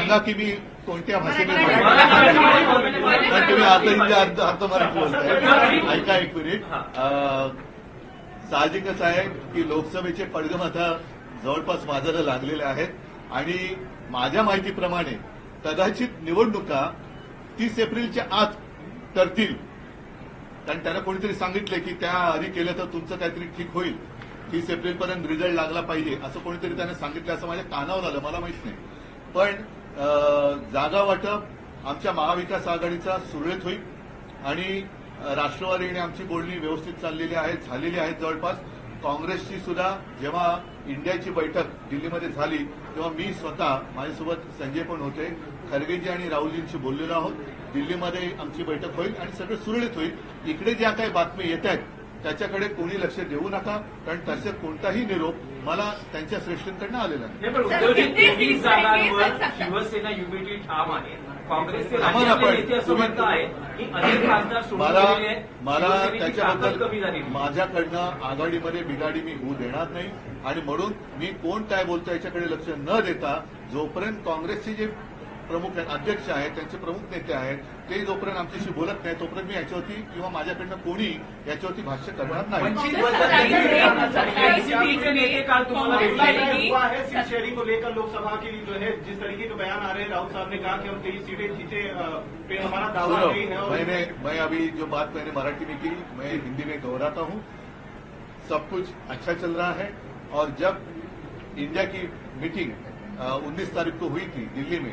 सांगा की मी कोणत्या भाषेने कारण तुम्ही अर्ध हिंदी अर्ध मराठी बोलताय. ऐका एक मिनिट. साहजिकच आहे की लोकसभेचे पडगम आता जवळपास माझ्याला लागलेले आहेत. आणि माझ्या माहितीप्रमाणे कदाचित निवडणुका तीस एप्रिलच्या आत ठरतील. कारण त्यांना कोणीतरी सांगितले की त्या आधी केलं तर तुमचं काहीतरी ठीक होईल. तीस एप्रिलपर्यंत रिझल्ट लागला पाहिजे असं कोणीतरी त्याने सांगितलं असं माझ्या कानावर आलं मला माहीत नाही. पण जागा वाटप आमच्या महाविकास आघाडीचा सुरळीत होईल आणि राष्ट्रवादी आणि आमची बोलणी व्यवस्थित चाललेली आहे झालेली आहेत जवळपास. काँग्रेसची सुद्धा जेव्हा इंडियाची बैठक दिल्लीमध्ये झाली तेव्हा मी स्वतः माझ्यासोबत संजय पण होते. खरगेजी आणि राहुलजींशी बोललेलो आहोत. दिल्लीमध्ये आमची बैठक होईल आणि सगळं सुरळीत होईल. इकडे ज्या काही बातम्या येत आहेत त्याच्याकडे कोणी लक्ष देऊ नका कारण तसे कोणताही निरोप मला त्यांच्या श्रेष्ठींकडनं आलेला नाही. शिवसेना युनिटी ठाम आहे. काँग्रेसचे मला त्याच्याबद्दल झाली माझ्याकडनं आघाडीमध्ये बिघाडी मी होऊ देणार नाही. आणि म्हणून मी कोण काय बोलतो याच्याकडे लक्ष न देता जोपर्यंत काँग्रेसचे जे प्रमुख अध्यक्ष आहेत त्यांचे प्रमुख नेते आहेत ते जोपर्यंत आमच्याशी बोलत नाही तोपर्यंत मी याच्यावरती किंवा माझ्याकडनं कोणी याच्यावरती भाष्य करणार नाही. है शेयरिंग को लेकर लोकसभा की जो है जिस तरीके के बयान आ रहे हैं राहुल साहब ने कहा कि हम तेईस सीटें जीते पे हमारा दावा नहीं है और मैंने मैं अभी जो बात मैंने मराठी में की मैं हिंदी में दोहराता हूँ। सब कुछ अच्छा चल रहा है और जब इंडिया की मीटिंग उन्नीस तारीख को हुई थी दिल्ली में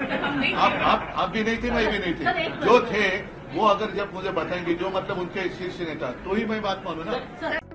आप। आप आप भी नहीं थे मैं भी नहीं थे जो थे वो अगर जब मुझे बताएंगे जो मतलब उनके शीर्ष नेता तो ही मैं बात मानू ना